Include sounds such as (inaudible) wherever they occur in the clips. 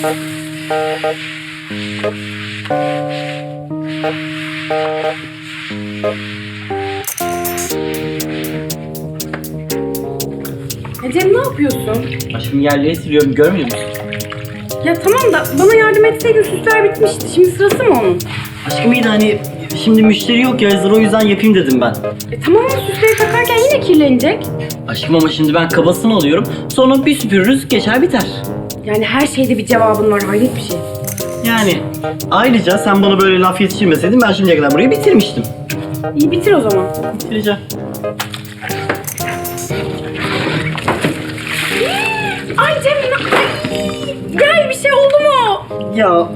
Cem ne yapıyorsun? Aşkım yerleri siliyorum görmüyor musun? Ya tamam da bana yardım etseydin süsler bitmişti. Şimdi sırası mı onun? Aşkım iyi de hani şimdi müşteri yok ya hazır o yüzden yapayım dedim ben. E tamam ama süsleri takarken yine kirlenecek. Aşkım ama şimdi ben kabasını alıyorum. Sonra bir süpürürüz geçer biter. Yani her şeyde bir cevabın var. Hayret bir şey. Yani ayrıca sen bana böyle laf yetiştirmeseydin ben şimdiye kadar burayı bitirmiştim. İyi bitir o zaman. Bitireceğim. Ay Cem Gel bir şey oldu mu? Ya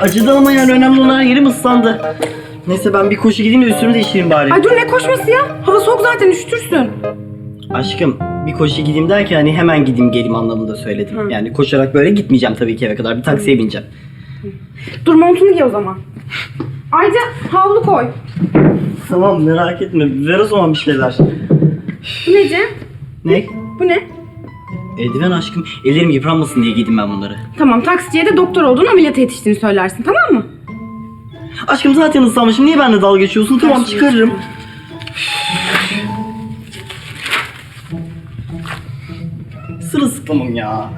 acıdı ama yani önemli olan yerim ıslandı. Neyse ben bir koşu gideyim de üstümü değiştireyim bari. Ay dur ne koşması ya? Hava soğuk zaten üşütürsün. Aşkım bir koşu gideyim derken hani hemen gideyim geleyim anlamında söyledim. Hı. Yani koşarak böyle gitmeyeceğim tabii ki eve kadar. Bir taksiye bineceğim. Dur montunu giy o zaman. Ayrıca havlu koy. Tamam merak etme. Ver o zaman bir şeyler. Bu ne Cem? Ne? Bu ne? Eldiven aşkım. Ellerim yıpranmasın diye giydim ben bunları. Tamam taksiciye de doktor olduğunu ameliyata yetiştiğini söylersin tamam mı? Aşkım zaten ıslanmışım. Niye benimle dalga geçiyorsun? Tamam çıkarırım. Sırılsıklamım ya.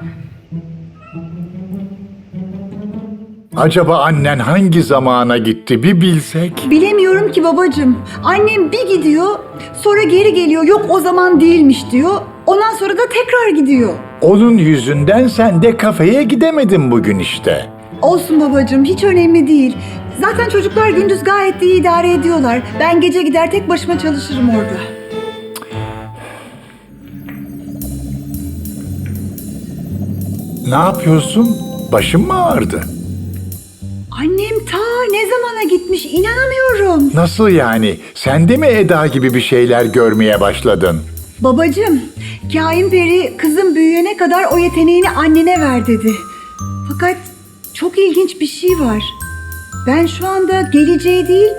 Acaba annen hangi zamana gitti bir bilsek? Bilemiyorum ki babacığım. Annem bir gidiyor, sonra geri geliyor. Yok o zaman değilmiş diyor. Ondan sonra da tekrar gidiyor. Onun yüzünden sen de kafeye gidemedin bugün işte. Olsun babacığım, hiç önemli değil. Zaten çocuklar gündüz gayet iyi idare ediyorlar. Ben gece gider tek başıma çalışırım orada. Ne yapıyorsun? Başın mı ağrıdı? Annem ta ne zamana gitmiş inanamıyorum. Nasıl yani? Sen de mi Eda gibi bir şeyler görmeye başladın? Babacığım, Kain Peri kızım büyüyene kadar o yeteneğini annene ver dedi. Fakat çok ilginç bir şey var. Ben şu anda geleceği değil,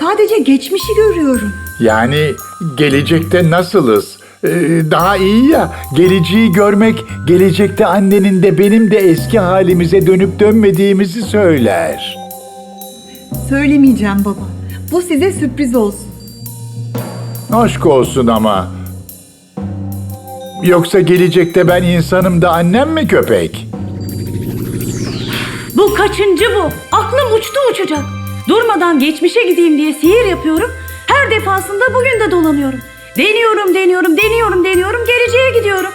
sadece geçmişi görüyorum. Yani gelecekte nasılız? Ee, daha iyi ya. Geleceği görmek, gelecekte annenin de benim de eski halimize dönüp dönmediğimizi söyler. Söylemeyeceğim baba. Bu size sürpriz olsun. Aşk olsun ama. Yoksa gelecekte ben insanım da annem mi köpek? Bu kaçıncı bu? Aklım uçtu uçacak. Durmadan geçmişe gideyim diye sihir yapıyorum. Her defasında bugün de dolanıyorum. Deniyorum, deniyorum, deniyorum, deniyorum. Geleceğe gidiyorum.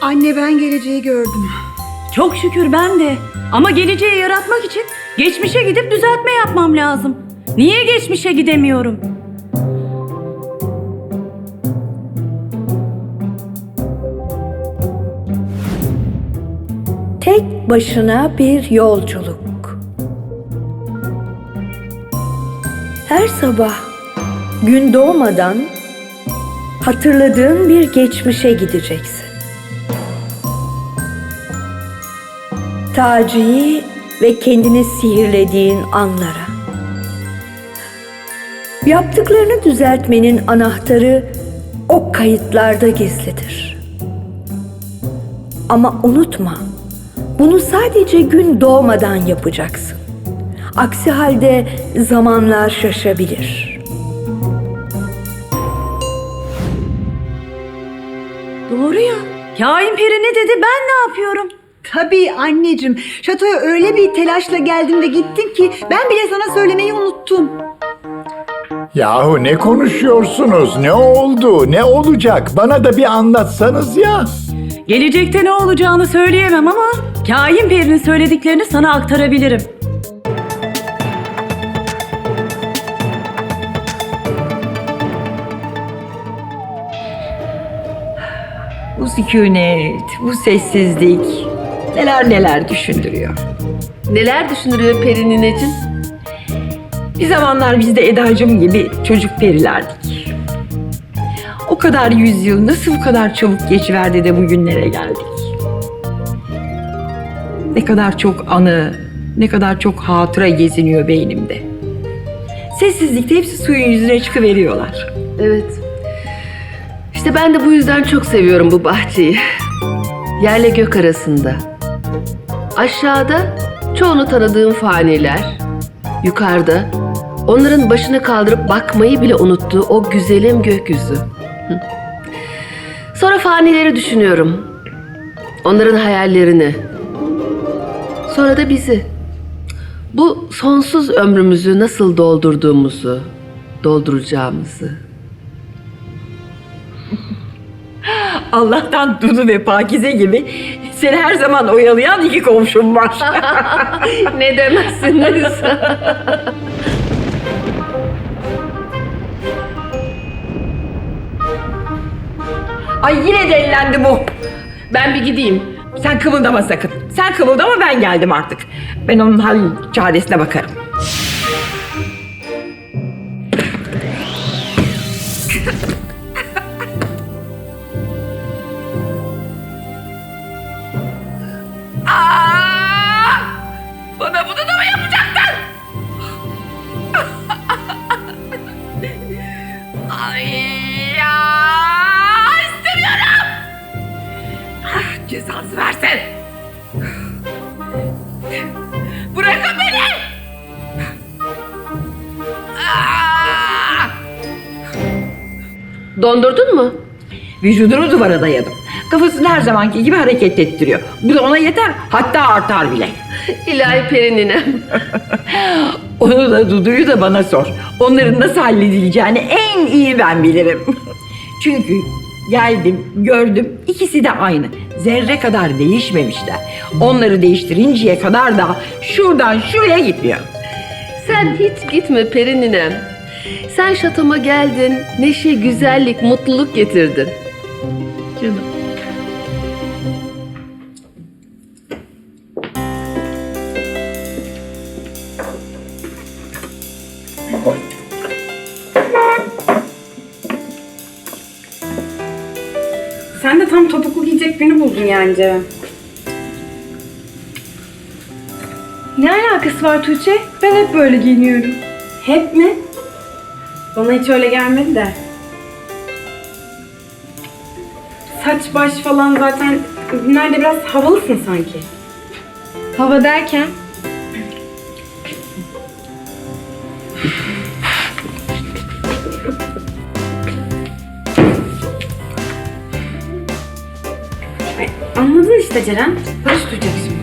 Anne ben geleceği gördüm. Çok şükür ben de. Ama geleceği yaratmak için geçmişe gidip düzeltme yapmam lazım. Niye geçmişe gidemiyorum? Tek başına bir yolculuk. Her sabah gün doğmadan hatırladığın bir geçmişe gideceksin. Taci'yi ve kendini sihirlediğin anlara. Yaptıklarını düzeltmenin anahtarı o kayıtlarda gizlidir. Ama unutma, bunu sadece gün doğmadan yapacaksın. Aksi halde zamanlar şaşabilir. Kain peri ne dedi ben ne yapıyorum? Tabii anneciğim. Şatoya öyle bir telaşla geldin ve gittin ki ben bile sana söylemeyi unuttum. Yahu ne konuşuyorsunuz? Ne oldu? Ne olacak? Bana da bir anlatsanız ya. Gelecekte ne olacağını söyleyemem ama Kain perinin söylediklerini sana aktarabilirim. Sükunet, bu sessizlik neler neler düşündürüyor. Neler düşündürüyor Peri nineciğim? Bir zamanlar biz de Eda'cığım gibi çocuk perilerdik. O kadar yüzyıl nasıl bu kadar çabuk geçiverdi de bugünlere geldik. Ne kadar çok anı, ne kadar çok hatıra geziniyor beynimde. Sessizlikte hepsi suyun yüzüne çıkıveriyorlar. Evet. İşte ben de bu yüzden çok seviyorum bu bahçeyi. Yerle gök arasında. Aşağıda çoğunu tanıdığım faniler. Yukarıda onların başını kaldırıp bakmayı bile unuttuğu o güzelim gökyüzü. Sonra fanileri düşünüyorum. Onların hayallerini. Sonra da bizi. Bu sonsuz ömrümüzü nasıl doldurduğumuzu, dolduracağımızı. Allah'tan Dudu ve Pakize gibi seni her zaman oyalayan iki komşum var. (laughs) ne demezsiniz? Ay yine delilendi bu. ben bir gideyim. Sen kımıldama sakın. Sen kımıldama ben geldim artık. Ben onun hal çaresine bakarım. Dondurdun mu? Vücudunu duvara dayadım. Kafasını her zamanki gibi hareket ettiriyor. Bu da ona yeter, hatta artar bile. İlahi Perininem. (laughs) Onu da Dudu'yu da bana sor. Onların nasıl halledileceğini en iyi ben bilirim. (laughs) Çünkü geldim, gördüm, ikisi de aynı. Zerre kadar değişmemişler. Onları değiştirinceye kadar da şuradan şuraya gitmiyor. Sen hiç gitme Perininem. Sen şatoma geldin, neşe, güzellik, mutluluk getirdin. Canım. Sen de tam topuklu giyecek günü buldun yani. Ne alakası var Tuğçe? Ben hep böyle giyiniyorum. Hep mi? Bana hiç öyle gelmedi de. Saç baş falan zaten günlerde biraz havalısın sanki. Hava derken? Ay, Anladın işte Ceren. Barış duyacak şimdi.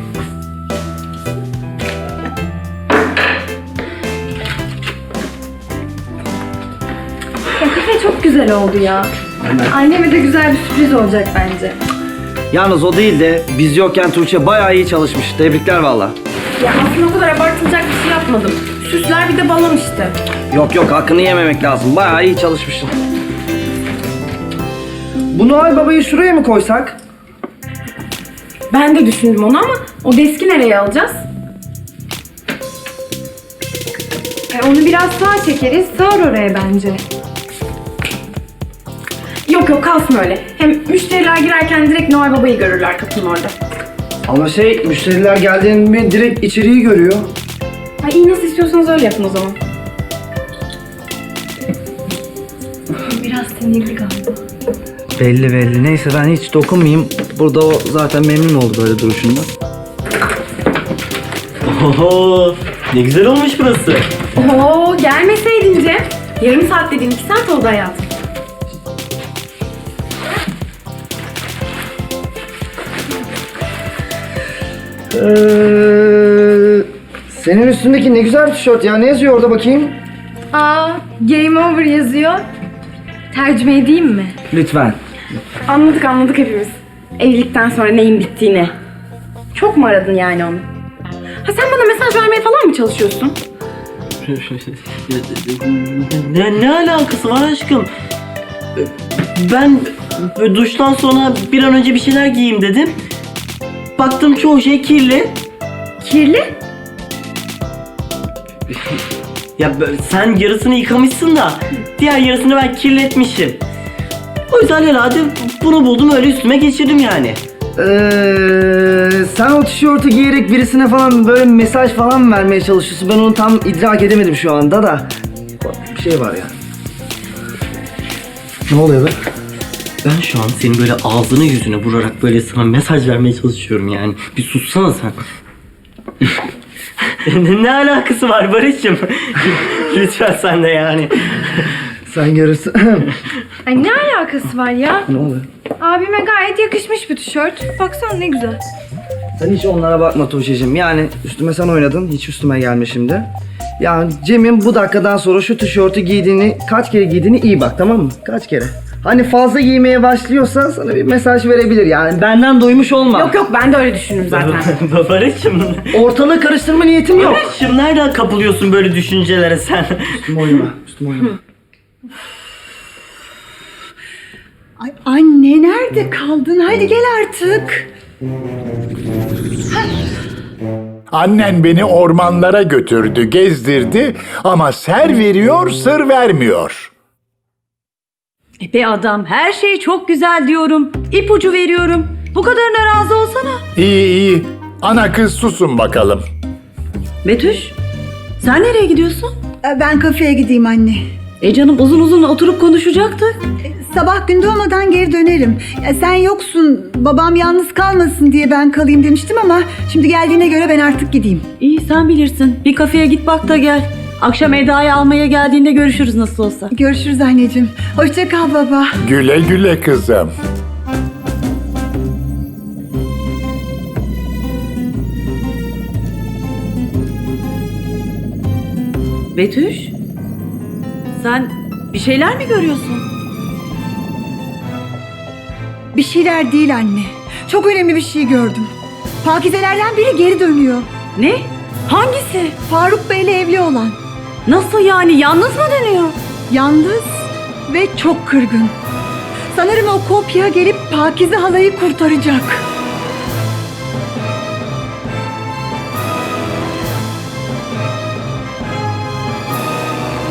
Çok güzel oldu ya. Anneme de güzel bir sürpriz olacak bence. Yalnız o değil de biz yokken Tuğçe bayağı iyi çalışmış. Tebrikler valla. Ya aslında o kadar abartılacak bir şey yapmadım. Süsler bir de balon işte. Yok yok hakkını yememek lazım. Bayağı iyi çalışmışsın. Bu Noel Baba'yı şuraya mı koysak? Ben de düşündüm onu ama o deski nereye alacağız? E, onu biraz sağa çekeriz. Sığar oraya bence. Yok yok kalsın öyle. Hem müşteriler girerken direkt Noel Baba'yı görürler kapının orada. Ama şey müşteriler geldiğinde direkt içeriği görüyor. Ay iyi nasıl istiyorsanız öyle yapın o zaman. Biraz sinirli galiba. Belli belli. Neyse ben hiç dokunmayayım. Burada o zaten memnun oldu böyle duruşundan. Oho, ne güzel olmuş burası. Oo gelmeseydin Cem. Yarım saat dedin iki saat oldu hayatım. Ee, senin üstündeki ne güzel tişört ya. Ne yazıyor orada bakayım? Aa game over yazıyor. Tercüme edeyim mi? Lütfen. Anladık anladık hepimiz. Evlilikten sonra neyin bittiğini. Çok mu aradın yani onu? Ha sen bana mesaj vermeye falan mı çalışıyorsun? (laughs) ne, ne alakası var aşkım? Ben böyle duştan sonra bir an önce bir şeyler giyeyim dedim. Baktım çoğu şey kirli. Kirli? (laughs) Ya sen yarısını yıkamışsın da diğer yarısını ben kirletmişim. O yüzden herhalde bunu buldum öyle üstüme geçirdim yani. Ee, sen o tişörtü giyerek birisine falan böyle mesaj falan mı vermeye çalışıyorsun? Ben onu tam idrak edemedim şu anda da. Bir şey var ya. Ne oluyor be? Ben şu an senin böyle ağzını yüzünü vurarak böyle sana mesaj vermeye çalışıyorum yani. Bir sussana sen. (laughs) ne alakası var Barış'cığım? (laughs) Lütfen sen de yani. Sen görürsün. (laughs) Ay ne alakası var ya? ne oluyor? Abime gayet yakışmış bir tişört. Baksana ne güzel. Sen hiç onlara bakma Tuğçe'cim. Yani üstüme sen oynadın. Hiç üstüme gelme şimdi. Ya Cem'in bu dakikadan sonra şu tişörtü giydiğini, kaç kere giydiğini iyi bak tamam mı? Kaç kere. Hani fazla giymeye başlıyorsa sana bir mesaj verebilir yani. Benden duymuş olma. Yok yok ben de öyle düşündüm (laughs) zaten. Barış'cığım. Ortalığı karıştırma niyetim yok. Barış'cığım nereden kapılıyorsun böyle düşüncelere sen? Üstüme oynama. Üstüme oynama. Ay anne nerede kaldın? Hadi gel artık. Annen beni ormanlara götürdü, gezdirdi ama ser veriyor, sır vermiyor. E be adam her şey çok güzel diyorum. İpucu veriyorum. Bu kadarına razı olsana. İyi iyi. Ana kız susun bakalım. Betüş sen nereye gidiyorsun? Ee, Ben kafeye gideyim anne. E canım uzun uzun oturup konuşacaktık. Sabah gün doğmadan geri dönerim. Ya sen yoksun, babam yalnız kalmasın diye ben kalayım demiştim ama şimdi geldiğine göre ben artık gideyim. İyi sen bilirsin. Bir kafeye git bak da gel. Akşam Eda'yı almaya geldiğinde görüşürüz nasıl olsa. Görüşürüz anneciğim. Hoşça kal baba. Güle güle kızım. Betüş sen bir şeyler mi görüyorsun? Bir şeyler değil anne. Çok önemli bir şey gördüm. Pakizelerden biri geri dönüyor. Ne? Hangisi? Faruk Bey'le evli olan. Nasıl yani yalnız mı dönüyor? Yalnız ve çok kırgın. Sanırım o kopya gelip Pakize halayı kurtaracak.